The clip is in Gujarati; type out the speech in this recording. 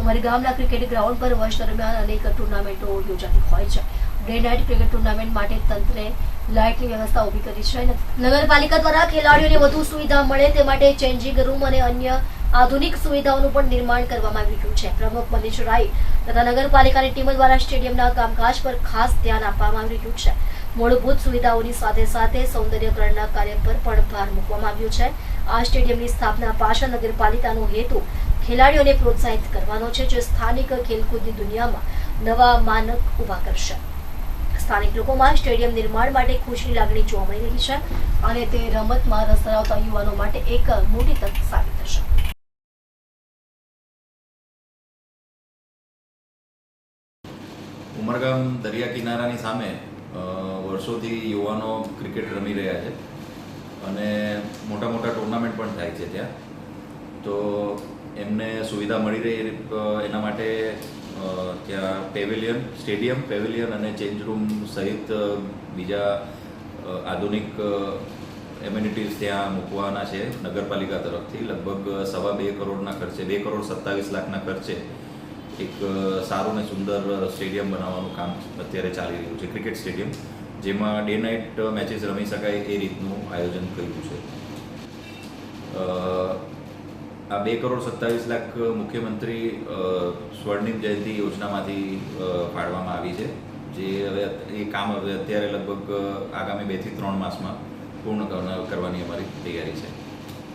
ઉમરગામના ક્રિકેટ ગ્રાઉન્ડ પર વર્ષ દરમિયાન અનેક ટુર્નામેન્ટો યોજાતી હોય છે. ડે નાઇટ ક્રિકેટ ટુર્નામેન્ટ માટે તંત્રે લાઇટની વ્યવસ્થા ઊભી કરી છે. નગરપાલિકા દ્વારા ખેલાડીઓને વધુ સુવિધા મળે તે માટે ચેન્જિંગ રૂમ અને અન્ય આધુનિક સુવિધાઓનું પણ નિર્માણ કરવામાં આવી રહ્યું છે. પ્રમુખ મનીષ રાય તથા નગરપાલિકાની ટીમ દ્વારા સ્ટેડિયમના કામકાજ પર ખાસ ધ્યાન આપવામાં આવી રહ્યું છે. મૂળભૂત સુવિધાઓની સાથે સાથે સૌંદર્યકરણના કાર્ય પર પણ ભાર મૂકવામાં આવ્યો છે. આ સ્ટેડિયમની સ્થાપના પાછળ નગરપાલિકાનો હેતુ ખેલાડીઓને પ્રોત્સાહિત કરવાનો છે જે સ્થાનિક ખેલકૂદની દુનિયામાં નવા માનક ઊભા કરશે. સ્થાનિક લોકોમાં સ્ટેડિયમ નિર્માણ માટે ખુશની લાગણી જોવા મળી રહી છે અને તે રમતમાં રસ ધરાવતા યુવાનો માટે એક મોટી તક સાબિત થશે. ઉમરગામ દરિયા કિનારાની સામે વર્ષોથી યુવાનો ક્રિકેટ રમી રહ્યા છે અને મોટા મોટા ટુર્નામેન્ટ પણ થાય છે ત્યાં. તો એમને સુવિધા મળી રહે એના માટે ત્યાં પેવેલિયન, સ્ટેડિયમ, પેવેલિયન અને ચેન્જ રૂમ સહિત બીજા આધુનિક એમ્યુનિટીઝ ત્યાં મૂકવાના છે નગરપાલિકા તરફથી. લગભગ સવા બે કરોડના ખર્ચે, બે કરોડ સત્તાવીસ લાખના ખર્ચે એક સારું ને સુંદર સ્ટેડિયમ બનાવવાનું કામ અત્યારે ચાલી રહ્યું છે, ક્રિકેટ સ્ટેડિયમ, જેમાં ડે નાઇટ મેચીસ રમી શકાય એ રીતનું આયોજન કર્યું છે. આ બે કરોડ સત્તાવીસ લાખ મુખ્યમંત્રી સ્વર્ણિમ જયંતિ યોજનામાંથી ફાળવામાં આવી છે. જે હવે એ કામ હવે અત્યારે લગભગ આગામી બેથી ત્રણ માસમાં પૂર્ણ કરવા- કરવાની અમારી તૈયારી છે.